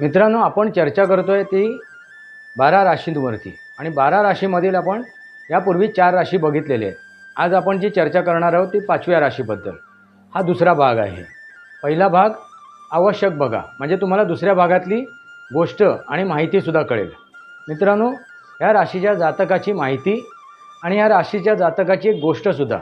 मित्रांनो आपण चर्चा करतोय ती बारा राशींवरती. आणि बारा राशीमधील आपण यापूर्वी चार राशी बघितलेले आहेत. आज आपण जी चर्चा करणार आहोत ती पाचव्या राशीबद्दल. हा दुसरा भाग आहे. पहिला भाग आवश्यक बघा. म्हणजे तुम्हाला दुसऱ्या भागातली गोष्ट आणि माहितीसुद्धा कळेल. मित्रांनो या राशीच्या जातकाची माहिती आणि या राशीच्या जातकाची एक गोष्टसुद्धा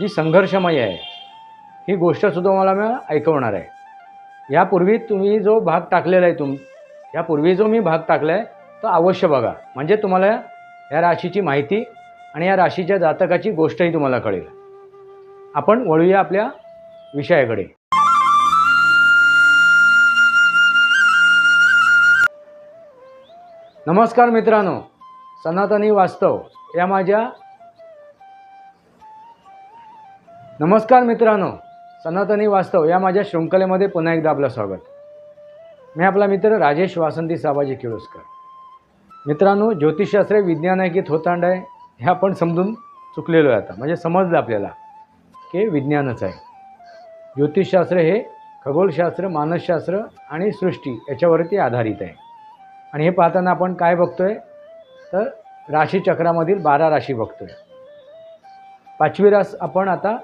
जी संघर्षमय आहे ही गोष्टसुद्धा मला मी ऐकवणार आहे. यापूर्वी तुम्ही जो भाग टाकलेला आहे तुम यापूर्वी जो मी भाग टाकला आहे तो अवश्य बघा. म्हणजे तुम्हाला या राशीची माहिती आणि या राशीच्या जातकाची गोष्टही तुम्हाला कळेल. आपण वळूया आपल्या विषयाकडे. नमस्कार मित्रांनो. सनातनी वास्तव या माझ्या नमस्कार मित्रांनो. सनातनी वास्तव या माझ्या शृंखलेमध्ये पुन्हा एकदा आपलं स्वागत. मी आपला मित्र राजेश वासंती साबाजी किळोस्कर. मित्रांनो ज्योतिषशास्त्र विज्ञान आहे की थोतांड आहे हे आपण समजून चुकलेलो आहे आता. म्हणजे समजलं आपल्याला की विज्ञानच आहे. ज्योतिषशास्त्र हे खगोलशास्त्र मानसशास्त्र आणि सृष्टी याच्यावरती आधारित आहे. आणि हे पाहताना आपण काय बघतो आहे तर राशीचक्रामधील बारा राशी बघतो आहे पाचवी रास आपण आता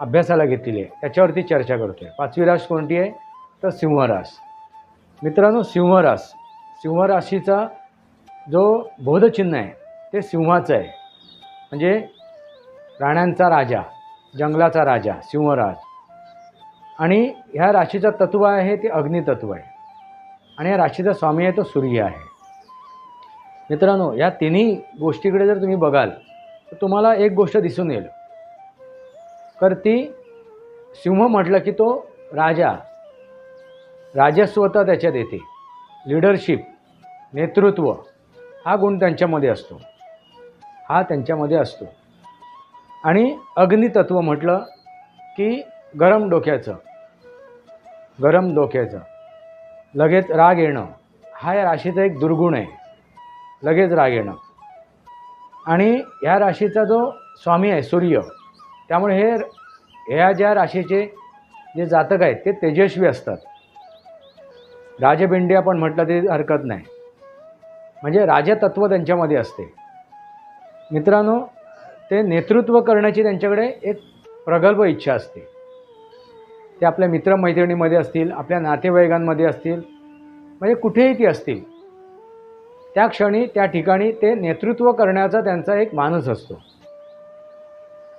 अभ्यासाला घेतलेली आहे. त्याच्यावरती चर्चा करतोय. पाचवी रास कोणती आहे? तर सिंहरास मित्रांनो सिंहरास सिंहराशीचा जो बोधचिन्ह आहे ते सिंहाचं आहे. म्हणजे प्राण्यांचा राजा जंगलाचा राजा सिंहराज आणि ह्या राशीचं तत्व आहे ते अग्नितत्व आहे. आणि या राशीचा स्वामी आहे तो सूर्य आहे. मित्रांनो या तिन्ही गोष्टीकडे जर तुम्ही बघाल तर तुम्हाला एक गोष्ट दिसून येईल. तर ती सिंह म्हटलं की तो राजा. राजस्वता त्याच्यात येते. लिडरशिप नेतृत्व हा गुण त्यांच्यामध्ये असतो. हा त्यांच्यामध्ये असतो. आणि अग्नितत्व म्हटलं की गरम डोक्याचं. गरम डोक्याचं. लगेच राग येणं. हा या राशीचा एक दुर्गुण आहे. लगेच राग येणं. आणि ह्या राशीचा जो स्वामी आहे सूर्य त्यामुळे हे ह्या ज्या राशीचे जे जातक आहेत ते तेजस्वी असतात. राजबिंडी आपण म्हटलं तरी हरकत नाही. म्हणजे राजतत्व त्यांच्यामध्ये असते. मित्रांनो ते नेतृत्व करण्याची त्यांच्याकडे एक प्रगल्भ इच्छा असते. ते आपल्या मित्रमैत्रिणीमध्ये असतील आपल्या नातेवाईकांमध्ये असतील म्हणजे कुठेही ती असतील त्या क्षणी त्या ठिकाणी ते नेतृत्व करण्याचा त्यांचा एक मानस असतो.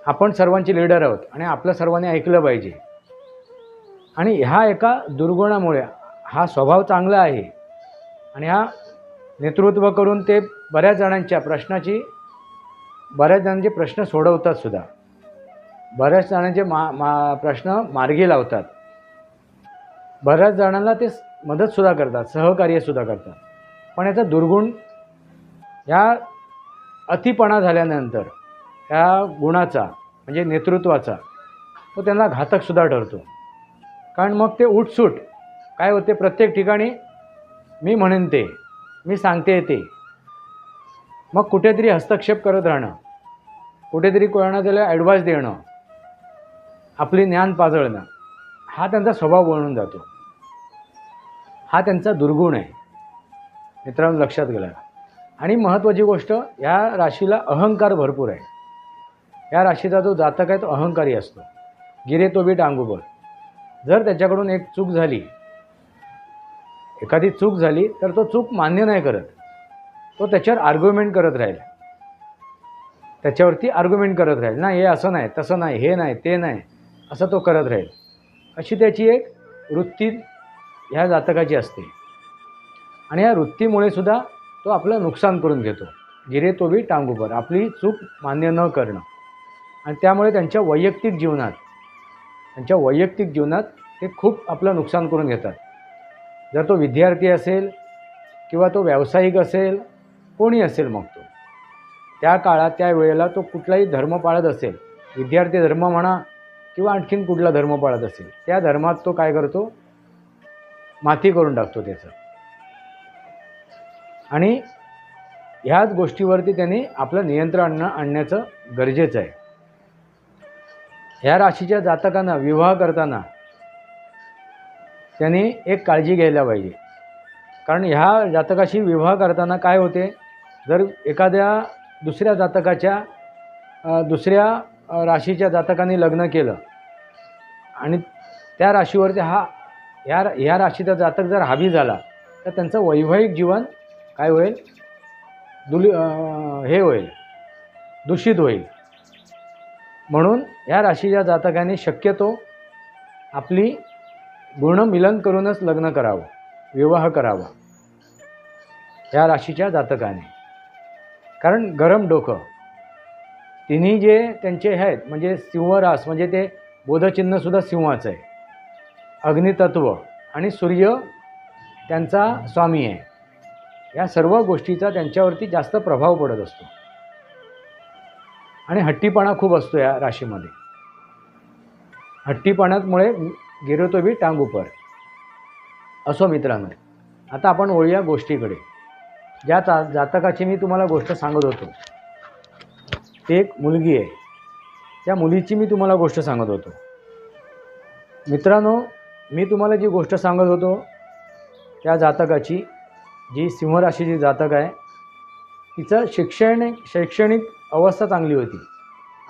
आपण सर्वांची लीडर आहोत आणि आपलं सर्वांनी ऐकलं पाहिजे. आणि ह्या एका दुर्गुणामुळे हा स्वभाव चांगला आहे. आणि हा नेतृत्व करून ते बऱ्याच जणांच्या प्रश्नाची बऱ्याच जणांचे प्रश्न सोडवतात सुद्धा. बऱ्याच जणांचे मा मा प्रश्न मार्गी लावतात. बऱ्याच जणांना ते मदतसुद्धा करतात सहकार्यसुद्धा करतात. पण याचा दुर्गुण ह्या अतिपणा झाल्यानंतर त्या गुणाचा म्हणजे नेतृत्वाचा तो त्यांना घातकसुद्धा ठरतो. कारण मग ते उठसूट काय होते प्रत्येक ठिकाणी मी म्हणेन ते मी सांगते ते. मग कुठेतरी हस्तक्षेप करत राहणं कुठेतरी कोणाला त्याला ॲडवाईस देणं आपली ज्ञान पाजळणं हा त्यांचा स्वभाव बनून जातो. हा त्यांचा दुर्गुण आहे. मित्रांनो लक्षात गेला आणि महत्त्वाची गोष्ट या राशीला अहंकार भरपूर आहे. या राशीचा जो जातक आहे तो अहंकारी असतो. गिरे तो बी टांगूबर जर त्याच्याकडून एक चूक झाली एखादी चूक झाली तर तो चूक मान्य नाही करत. तो त्याच्यावर आर्ग्युमेंट करत राहील. त्याच्यावरती आर्ग्युमेंट करत राहील. ना हे असं नाही तसं नाही हे नाही ते नाही असं तो करत राहील. अशी त्याची एक वृत्ती ह्या जातकाची असते. आणि या वृत्तीमुळे सुद्धा तो आपलं नुकसान करून घेतो. गिरे तो बी टांगूपर आपली चूक मान्य न करणं. आणि त्यामुळे त्यांच्या वैयक्तिक जीवनात त्यांच्या वैयक्तिक जीवनात ते खूप आपलं नुकसान करून घेतात. जर तो विद्यार्थी असेल किंवा तो व्यावसायिक असेल कोणी असेल मग तो. त्या काळात त्या वेळेला तो कुठलाही धर्म पाळत असेल विद्यार्थी धर्म म्हणा किंवा आणखीन कुठला धर्म पाळत असेल त्या धर्मात तो काय करतो? माती करून टाकतो त्याचं. आणि ह्याच गोष्टीवरती त्यांनी आपलं नियंत्रण आणणं आणण्याचं गरजेचं आहे. ह्या राशीच्या जातकांना विवाह करताना त्यांनी एक काळजी घ्यायला पाहिजे. कारण ह्या जातकाशी विवाह करताना काय होते? जर एखाद्या दुसऱ्या जातकाच्या दुसऱ्या राशीच्या जातकाने लग्न केलं आणि त्या राशीवरती हा ह्या ह्या राशीचा जातक जर हावी झाला तर त्यांचं वैवाहिक जीवन काय होईल? दुली हे होईल. दूषित होईल. म्हणून ह्या राशीच्या जातकाने शक्यतो आपली गुणमिलन करूनच लग्न करावं विवाह करावा या राशीच्या जातकाने. कारण गरम डोकं तिन्ही जे त्यांचे आहेत म्हणजे सिंहरास म्हणजे ते बोधचिन्हसुद्धा सिंहाचं आहे. अग्नितत्व आणि सूर्य त्यांचा स्वामी आहे. या सर्व गोष्टीचा त्यांच्यावरती जास्त प्रभाव पडत असतो. आणि हट्टीपणा खूप असतो या राशीमध्ये. हट्टीपणामुळे गिरतो बी टांग उपर असो मित्रांनो आता आपण ओळूया गोष्टीकडे. ज्या ता जातकाची मी तुम्हाला गोष्ट सांगत होतो. ती एक मुलगी आहे. त्या मुलीची मी तुम्हाला गोष्ट सांगत होतो. मित्रांनो मी तुम्हाला जी गोष्ट सांगत होतो त्या जातकाची जी सिंहराशीची जातक आहे तिचं शिक्षण शैक्षणिक अवस्था चांगली होती.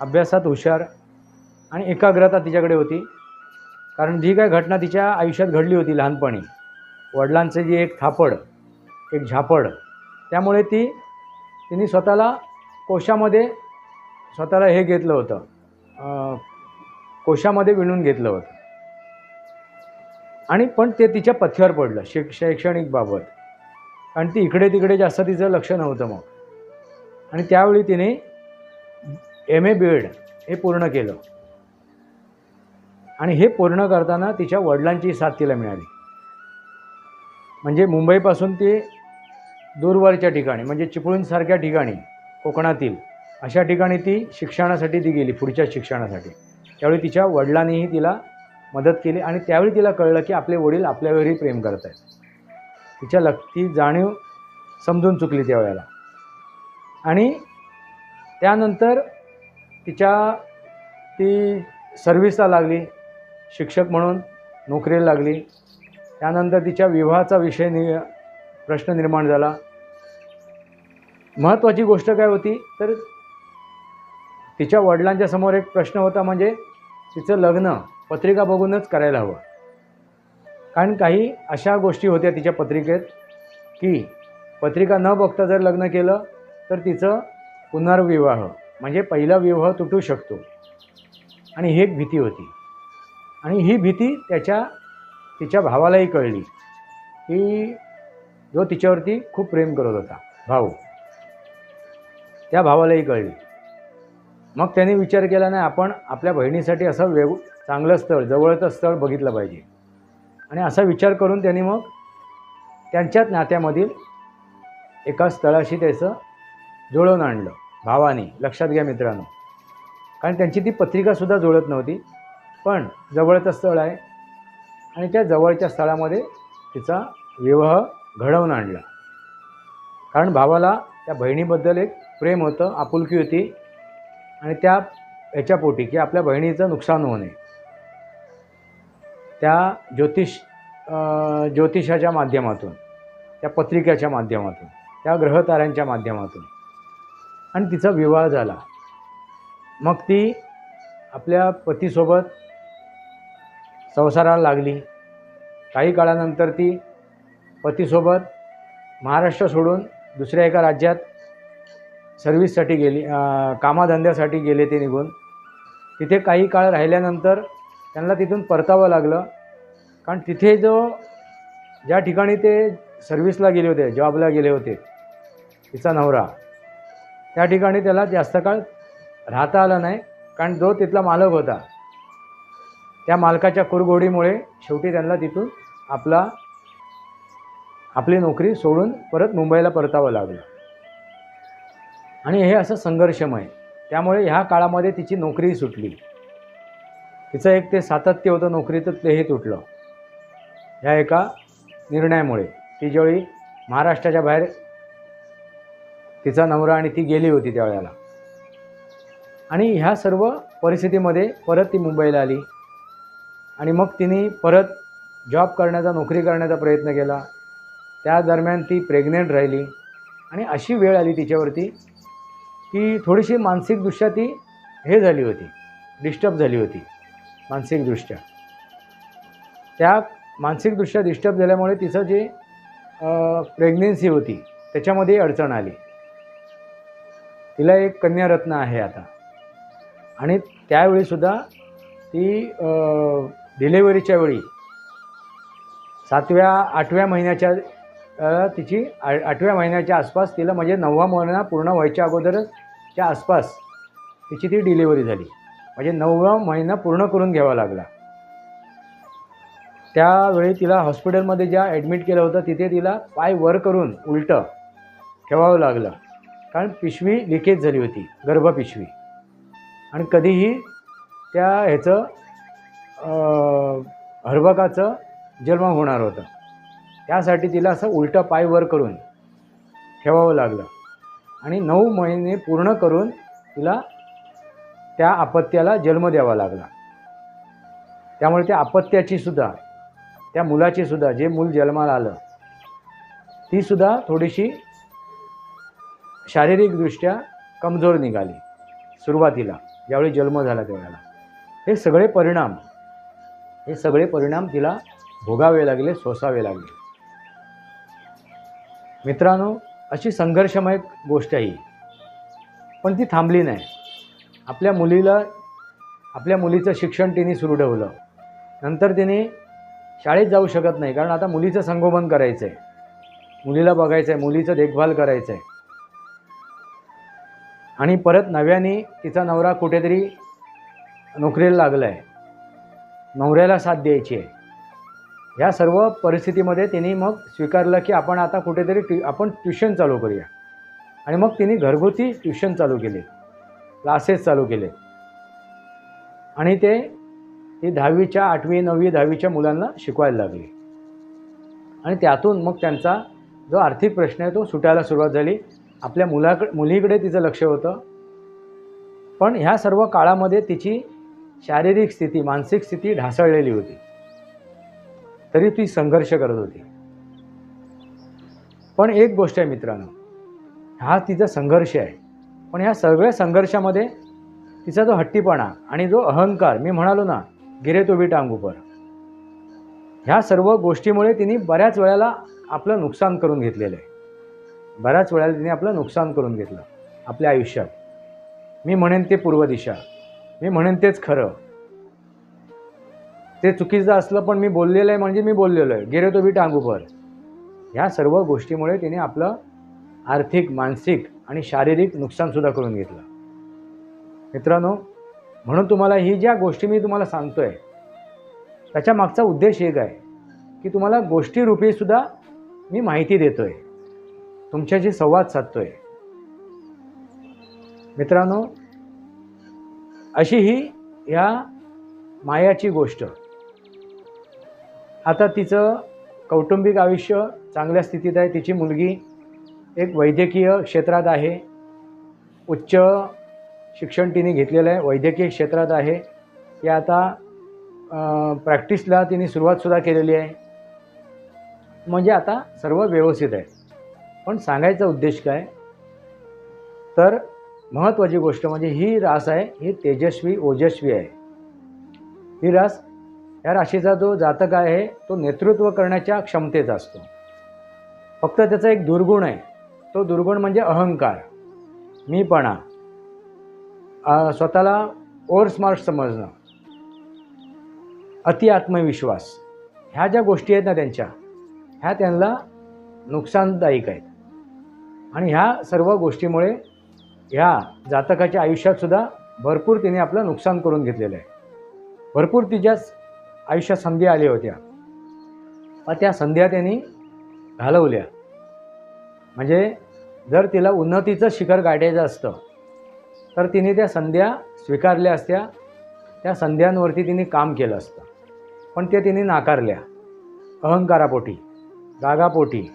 अभ्यासात हुशार आणि एकाग्रता तिच्याकडे होती. कारण जी काय घटना तिच्या आयुष्यात घडली होती लहानपणी वडिलांचे जी एक थापड एक झापड त्यामुळे ती तिने स्वतःला कोशामध्ये स्वतःला हे घेतलं होतं. कोशामध्ये विणून घेतलं होतं. आणि पण ते तिच्या पथ्यावर पडलं शिक शैक्षणिक बाबत. कारण ती इकडे तिकडे जास्त तिचं लक्ष नव्हतं मग. आणि त्यावेळी तिने एम ए बी एड हे पूर्ण केलं. आणि हे पूर्ण करताना तिच्या वडिलांची साथ तिला मिळाली. म्हणजे मुंबईपासून ती दूरवरच्या ठिकाणी म्हणजे चिपळूणसारख्या ठिकाणी कोकणातील अशा ठिकाणी ती शिक्षणासाठी ती गेली पुढच्या शिक्षणासाठी. त्यावेळी तिच्या वडिलांनीही तिला मदत केली आणि त्यावेळी तिला कळलं की आपले वडील आपल्यावरही प्रेम करत आहेत. तिच्या लक ती जाणीव समजून चुकली त्यावेळेला. आणि त्यानंतर तिच्या ती सर्व्हिसला लागली शिक्षक म्हणून नोकरीला लागली. त्यानंतर तिच्या विवाहाचा विषय नि प्रश्न निर्माण झाला. महत्त्वाची गोष्ट काय होती? तर तिच्या वडिलांच्या समोर एक प्रश्न होता म्हणजे तिचं लग्न पत्रिका बघूनच करायला हवं. कारण काही अशा गोष्टी होत्या तिच्या पत्रिकेत की पत्रिका न बघता जर लग्न केलं तर तिचं पुनर्विवाह म्हणजे पहिला विवाह तुटू शकतो. आणि ही एक भीती होती. आणि ही भीती त्याच्या तिच्या भावालाही कळली. की जो तिच्यावरती खूप प्रेम करत होता भाऊ. त्या भावालाही कळली. मग त्याने विचार केला नाही आपण आपल्या बहिणीसाठी असं वेग चांगलं स्थळ जवळचं स्थळ बघितलं पाहिजे. आणि असा विचार करून त्यांनी मग त्यांच्याच नात्यामधील एका स्थळाशी त्याचं जुळवून आणलं. भावाने लक्षात घ्या मित्रांनो. कारण त्यांची ती पत्रिकासुद्धा जुळत नव्हती पण जवळचं स्थळ आहे आणि त्या जवळच्या स्थळामध्ये तिचा विवाह घडवून आणला. कारण भावाला त्या बहिणीबद्दल एक प्रेम होतं आपुलकी होती आणि त्या ह्याच्यापोटी की आपल्या बहिणीचं नुकसान होऊ नये. त्या ज्योतिष ज्योतिषाच्या माध्यमातून त्या पत्रिकेच्या माध्यमातून त्या ग्रहताऱ्यांच्या माध्यमातून आणि तिचा विवाह झाला. मग ती आपल्या पतीसोबत संसाराला लागली. काही काळानंतर ती पतीसोबत महाराष्ट्र सोडून दुसऱ्या एका राज्यात सर्व्हिससाठी गेली कामाधंद्यासाठी गेले ते निघून. तिथे काही काळ राहिल्यानंतर त्यांना तिथून परतावं लागलं. कारण तिथे जो ज्या ठिकाणी ते सर्व्हिसला गेले होते जॉबला गेले होते तिचा नवरा त्या ठिकाणी त्याला जास्त काळ राहता आलं नाही कारण जो तिथला मालक होता त्या मालकाच्या कुरघोडीमुळे शेवटी त्यांना तिथून आपला आपली नोकरी सोडून परत मुंबईला परतावं लागलं. आणि हे असं संघर्षमय. त्यामुळे ह्या काळामध्ये तिची नोकरीही सुटली. तिचं एक ते सातत्य होतं नोकरीचं तेही तुटलं. ह्या एका निर्णयामुळे. ती ज्यावेळी महाराष्ट्राच्या बाहेर तिचा नवरा आणि ती गेली होती त्यावेळेला आणि ह्या सर्व परिस्थितीमध्ये परत ती मुंबईला आली. आणि मग तिने परत जॉब करण्याचा नोकरी करण्याचा प्रयत्न केला. त्या दरम्यान ती प्रेग्नेंट राहिली. आणि अशी वेळ आली तिच्यावरती की थोडीशी मानसिकदृष्ट्या ती हे झाली होती डिस्टर्ब झाली होती मानसिकदृष्ट्या त्या मानसिकदृष्ट्या डिस्टर्ब झाल्यामुळे तिचं जे प्रेग्नेन्सी होती त्याच्यामध्ये अडचण आली. तिला एक कन्यारत्न आहे आता. आणि त्यावेळीसुद्धा ती डिलेवरीच्या वेळी सातव्या आठव्या महिन्याच्या तिची आ आठव्या महिन्याच्या आसपास तिला म्हणजे नववा महिना पूर्ण व्हायच्या अगोदरच त्या आसपास तिची ती डिलेवरी झाली. म्हणजे नववा महिना पूर्ण करून घ्यावा लागला. त्यावेळी तिला हॉस्पिटलमध्ये ज्या ॲडमिट केलं होतं तिथे तिला पाय वर करून उलटं ठेवावं लागलं. कारण पिशवी लिकेज झाली होती गर्भपिशवी आणि कधीही त्या ह्याचं अं, जन्म होणार होतं. त्यासाठी तिला असं उलटं पाय वर करून ठेवावं लागलं. आणि नऊ महिने पूर्ण करून तिला त्या अपत्याला जन्म द्यावा लागला. त्यामुळे त्या अपत्याची सुद्धा त्या मुलाची सुद्धा जे मूल जन्माला आलं ती सुद्धा थोडीशी शारीरिकदृष्ट्या कमजोर निघाली सुरुवातीला. ज्यावेळी जन्म झाला त्यावेळेला हे सगळे परिणाम हे सगळे परिणाम तिला भोगावे लागले सोसावे लागले. मित्रांनो अशी संघर्षमय गोष्ट आहे ही. पण ती थांबली नाही. आपल्या मुलीला आपल्या मुलीचं शिक्षण तिने सुरू ठेवलं. नंतर तिने शाळेत जाऊ शकत नाही कारण आता मुलीचं संगोपन करायचं आहे मुलीला बघायचं आहे मुलीचं देखभाल करायचं आहे आणि परत नव्याने तिचा नवरा कुठेतरी नोकरीला लागला आहे नवऱ्याला साथ द्यायची आहे. ह्या सर्व परिस्थितीमध्ये तिने मग स्वीकारलं की आपण आता कुठेतरी ट्यू आपण ट्युशन चालू करूया. आणि मग तिने घरगुती ट्युशन चालू केले. क्लासेस चालू केले. आणि ते ती दहावीच्या आठवी नववी दहावीच्या मुलांना शिकवायला लागली. आणि त्यातून मग त्यांचा जो आर्थिक प्रश्न आहे तो सुटायला सुरुवात झाली. आपल्या मुलाकडे मुलीकडे तिचं लक्ष होतं. पण ह्या सर्व काळामध्ये तिची शारीरिक स्थिती मानसिक स्थिती ढासळलेली होती. तरी ती संघर्ष करत होती. पण एक गोष्ट आहे मित्रांनो हा तिचा संघर्ष आहे. पण ह्या सगळ्या संघर्षामध्ये तिचा जो हट्टीपणा आणि जो अहंकार मी म्हणालो ना गिरे तो बी टांगूपर ह्या सर्व गोष्टीमुळे तिने बऱ्याच वेळेला आपलं नुकसान करून घेतलेलं आहे. बऱ्याच वेळेला तिने आपलं नुकसान करून घेतलं आपल्या आयुष्यात. मी म्हणेन ते पूर्व दिशा. मी म्हणेन तेच खरं. ते चुकीचं असलं पण मी बोललेलं आहे म्हणजे मी बोललेलो आहे. गेले तो बी टांगूपर ह्या सर्व गोष्टीमुळे तिने आपलं आर्थिक मानसिक आणि शारीरिक नुकसानसुद्धा करून घेतलं. मित्रांनो म्हणून तुम्हाला ही ज्या गोष्टी मी तुम्हाला सांगतो आहे त्याच्या मागचा उद्देश एक आहे की तुम्हाला गोष्टीरूपीसुद्धा मी माहिती देतो आहे तुमच्याशी संवाद साधतो आहे मित्रांनो अशी ही ह्या मायाची गोष्ट. आता तिचं कौटुंबिक आयुष्य चांगल्या स्थितीत आहे. तिची मुलगी एक वैद्यकीय क्षेत्रात आहे. उच्च शिक्षण तिने घेतलेलं आहे. वैद्यकीय क्षेत्रात आहे. ती आता प्रॅक्टिसला तिने सुरुवातसुद्धा केलेली आहे. म्हणजे आता सर्व व्यवस्थित आहे. पण सांगायचा उद्देश काय? तर महत्त्वाची गोष्ट म्हणजे ही रास आहे ही तेजस्वी ओजस्वी आहे. ही रास या राशीचा जो जातक आहे तो नेतृत्व करण्याच्या क्षमतेचा असतो. फक्त त्याचा एक दुर्गुण आहे. तो दुर्गुण म्हणजे अहंकार मीपणा स्वतःला ओव्हर स्मार्ट समजणं अति आत्मविश्वास. ह्या ज्या गोष्टी आहेत ना त्यांच्या ह्या त्यांना नुकसानदायक आहेत. आणि ह्या सर्व गोष्टीमुळे ह्या जातकाच्या आयुष्यातसुद्धा भरपूर तिने आपलं नुकसान करून घेतलेलं आहे. भरपूर तिच्या आयुष्यात संधी आल्या होत्या. पण त्या संध्या त्यांनी घालवल्या. म्हणजे जर तिला उन्नतीचं शिखर गाठायचं असतं तर तिने त्या संध्या स्वीकारल्या असत्या. त्या संध्यांवरती तिने काम केलं असतं. पण त्या तिने नाकारल्या. अहंकारापोटी रागापोटी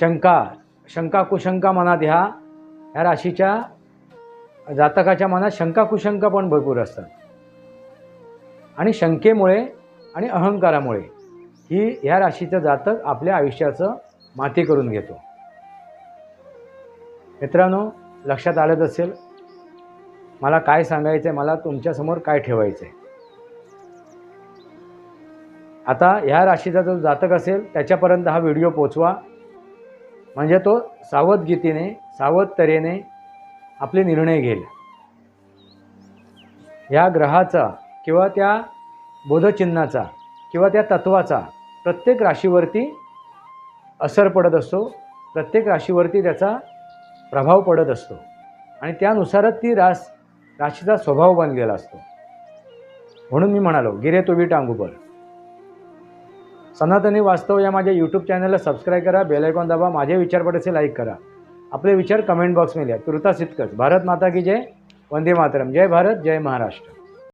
शंका शंका कुशंका मनात ह्या ह्या राशीच्या जातकाच्या मनात शंका कुशंका पण भरपूर असतात. आणि शंकेमुळे आणि अहंकारामुळे ही ह्या राशीचं जातक आपल्या आयुष्याचं माती करून घेतो. मित्रांनो लक्षात आलंच असेल मला काय सांगायचं आहे मला तुमच्यासमोर काय ठेवायचं आहे आता ह्या राशीचा जो जातक असेल त्याच्यापर्यंत हा व्हिडिओ पोचवा. म्हणजे तो सावधगीतीने सावध तऱ्हेने आपले निर्णय घेईल. ह्या ग्रहाचा किंवा त्या बोधचिन्हाचा किंवा त्या तत्वाचा प्रत्येक राशीवरती असर पडत असतो. प्रत्येक राशीवरती त्याचा प्रभाव पडत असतो. आणि त्यानुसारच ती रास राशीचा स्वभाव बनलेला असतो. म्हणून मी म्हणालो गिरे तुबी टांगूबर सनातनी वास्तव या माझ्या यूट्यूब चॅनलला सबस्क्राईब करा बेलायकॉन दाबा माझे विचारपटाचे लाईक करा. आपले विचार कमेंट बॉक्समध्ये लिहा. तुर्तास इतकंच. भारत माता की जय वंदे मातरम. जय भारत जय महाराष्ट्र.